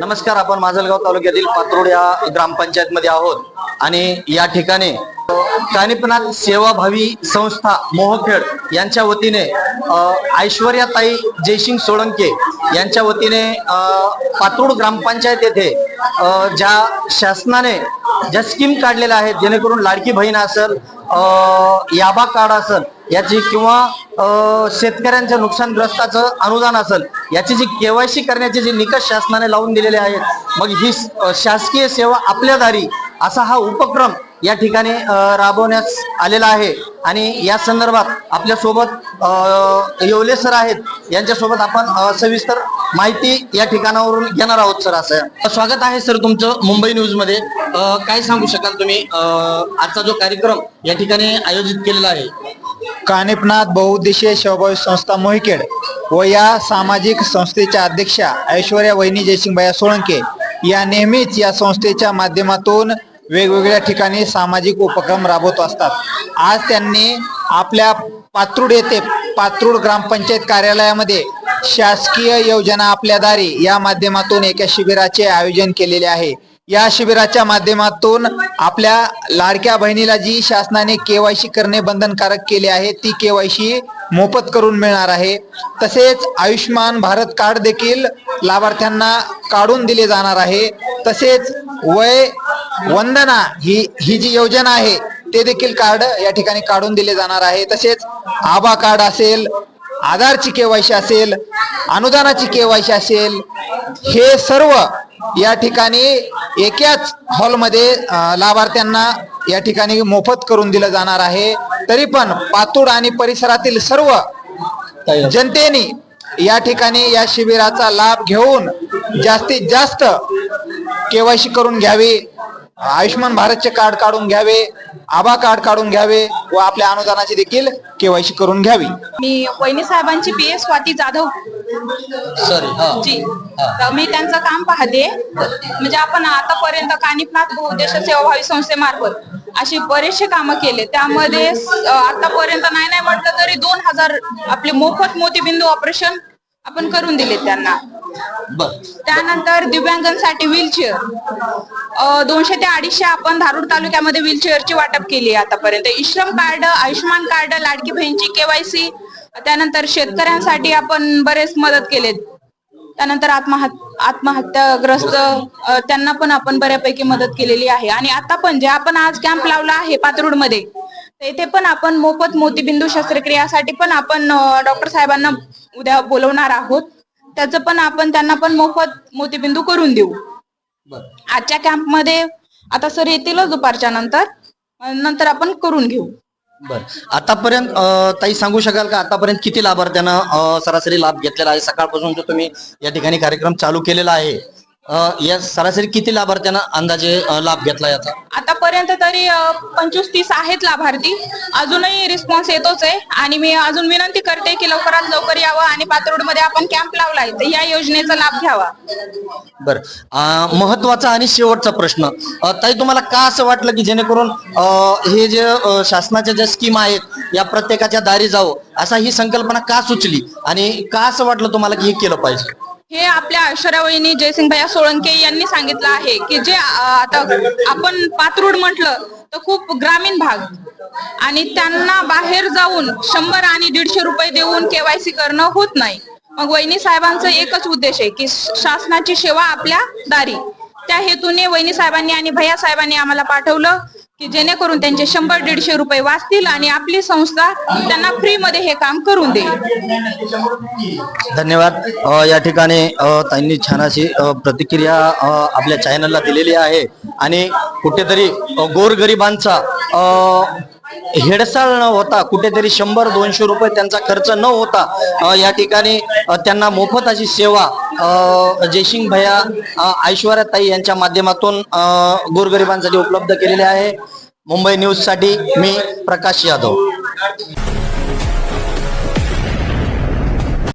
नमस्कार आपण माजलगाव तालुक्यातील पात्रोड या ग्रामपंचायत मध्ये आहोत. आणि या ठिकाणी कानिपनाथ सेवाभावी संस्था मोहखेड यांच्या वतीने ऐश्वर्याताई जयसिंग सोळंके यांच्या वतीने पात्रोड ग्रामपंचायत येथे ज्या शासनाने ज्या स्कीम काढलेल्या आहेत जेणेकरून लाडकी बहीण असेल याबा कार्ड असेल याची किंवा शेतकऱ्यांच्या नुकसानग्रस्ताचं अनुदान असेल याची जी केवायसी करण्याचे जे निकष शासनाने लावून दिलेले आहेत मग ही शासकीय सेवा आपल्या दारी असा हा उपक्रम या ठिकाणी राबवण्यास आलेला आहे. आणि या संदर्भात आपल्यासोबत येवले सर आहेत. यांच्यासोबत आपण सविस्तर माहिती या ठिकाणावरून घेणार आहोत सर असं. स्वागत आहे सर तुमचं मुंबई न्यूजमध्ये काय सांगू शकाल तुम्ही? आजचा जो कार्यक्रम या ठिकाणी आयोजित केलेला आहे? कानिपनाथ बहुउद्देशीय सेवाभावी संस्था मोहिकेड व या सामाजिक संस्थेच्या अध्यक्षा ऐश्वर्या वहिनी जयसिंगबाया सोळंके या नेहमीच या संस्थेच्या माध्यमातून वेगवेगळ्या ठिकाणी सामाजिक उपक्रम राबवत असतात. आज त्यांनी आपल्या पात्रूड येथे पात्रूड ग्रामपंचायत कार्यालयामध्ये शासकीय योजना आपल्या दारी या माध्यमातून एका शिबिराचे आयोजन केलेले आहे. या शिबिराच्या माध्यमातून आपल्या लाडक्या बहिणीला जी शासनाने केवायसी करणे बंधनकारक केले आहे ती केवायसी मोफत करून मिळणार आहे. तसेच आयुष्यमान भारत कार्ड देखील लाभार्थ्यांना काढून दिले जाणार आहे. तसेच वय वंदना ही ही जी योजना आहे ते देखील कार्ड या ठिकाणी काढून दिले जाणार आहे. तसेच आभा कार्ड असेल आधारची केवायसी असेल अनुदानाची केवायसी असेल हे सर्व या ठिकाणी एकाच हॉलमध्ये लाभार्थ्यांना या ठिकाणी मोफत करून दिलं जाणार आहे. तरी पण पातूर आणि परिसरातील सर्व जनतेने या ठिकाणी या शिबिराचा लाभ घेऊन जास्तीत जास्त केवायसी करून घ्यावी. आयुष्यमान भारतचे कार्ड काढून घ्यावे आभा कार्ड काढून घ्यावे व आपल्या अनुदानाची देखील केवायसी करून घ्यावी. मी वहिनी साहेबांची P S Swati Jadhav. Sorry हा. जी. तर मी त्यांचं काम पाहते. म्हणजे आपण आतापर्यंत कानिपनाथ बहुउद्देश सेवाभावी संस्थेमार्फत अशी बरेचसे कामं केले. त्यामध्ये स- आतापर्यंत नाही नाही म्हटलं तरी दोन हजार आपले मोफत मोतीबिंदू ऑपरेशन आपण करून दिले त्यांना. बर. त्यानंतर दिव्यांगांसाठी व्हीलचेअर. दोनशे ते अडीचशे आपण धारूर तालुक्यामध्ये व्हीलचेअरची वाटप केली आहे आतापर्यंत. इश्रम कार्ड आयुष्यमान कार्ड लाडकी बहीणची केवायसी त्यानंतर शेतकऱ्यांसाठी आपण बरेच मदत केलेत त्यानंतर आत्महत्याग्रस्त त्यांना पण आपण बऱ्यापैकी मदत केलेली आहे. आणि आता पण जे आपण आज कॅम्प लावला आहे पातरूडमध्ये तेथे पण आपण मोफत मोतीबिंदू शस्त्रक्रियासाठी पण आपण डॉक्टर साहेबांना उद्या बोलवणार आहोत. त्याचं पण आपण त्यांना पण मोफत मोतीबिंदू करून देऊ. आजच्या कॅम्पमध्ये आता सर येतीलच दुपारच्या नंतर. नंतर आपण करून घेऊ. बर. आतापर्यंत ताई सांगू शकाल का आतापर्यंत किती लाभार्थ्यांना सरासरी लाभ घेतलेला आहे? सकाळपासून जो तुम्ही या ठिकाणी कार्यक्रम चालू केलेला आहे या सरासरी किती लाभार्थ्यांना अंदाजे लाभ घेतला याचा? आतापर्यंत तरी पंचवीस तीस आहेत लाभार्थी. अजूनही रिस्पॉन्स येतोच आहे. आणि मी अजून विनंती करते की लवकरात लवकर यावं आणि पात्रोडमध्ये आपण कॅम्प लावलाय. तर या योजनेचा लाभ घ्यावा. बर. महत्त्वाचा आणि शेवटचा प्रश्न. ताई तुम्हाला का असं वाटलं की जेणेकरून हे जे शासनाच्या ज्या स्कीम आहेत या प्रत्येकाच्या दारी जावं असा ही संकल्पना का सुचली? आणि का असं वाटलं तुम्हाला की हे केलं पाहिजे? हे आपल्या ऐश्वर्या जयसिंग भैया सोळंके यांनी सांगितलं आहे की जे आता आपण पात्रूड म्हटलं तर खूप ग्रामीण भाग. आणि त्यांना बाहेर जाऊन शंभर आणि दीडशे रुपये देऊन केवायसी करणं होत नाही. मग वहिनी साहेबांचं एकच उद्देश आहे की शासनाची सेवा आपल्या दारी. त्या हेतूने वहिनी साहेबांनी आणि भैया साहेबांनी आम्हाला पाठवलं. जेणेकरून त्यांचे शंभर दीडशे रुपये वाचतील आणि आपली संस्था त्यांना फ्री मध्ये हे काम करून देईल. धन्यवाद. या ठिकाणी त्यांनी छान अशी प्रतिक्रिया आपल्या चॅनलला दिलेली आहे. आणि कुठेतरी गोरगरिबांचा हेडसाळ न होता कुठेतरी शंभर दोनशे रुपये त्यांचा खर्च न होता या ठिकाणी त्यांना मोफत अशी सेवा जयसिंग भैया ऐश्वर्या ताई यांच्या माध्यमातून गोरगरिबांसाठी उपलब्ध केलेली आहे. मुंबई न्यूजसाठी मी प्रकाश यादव.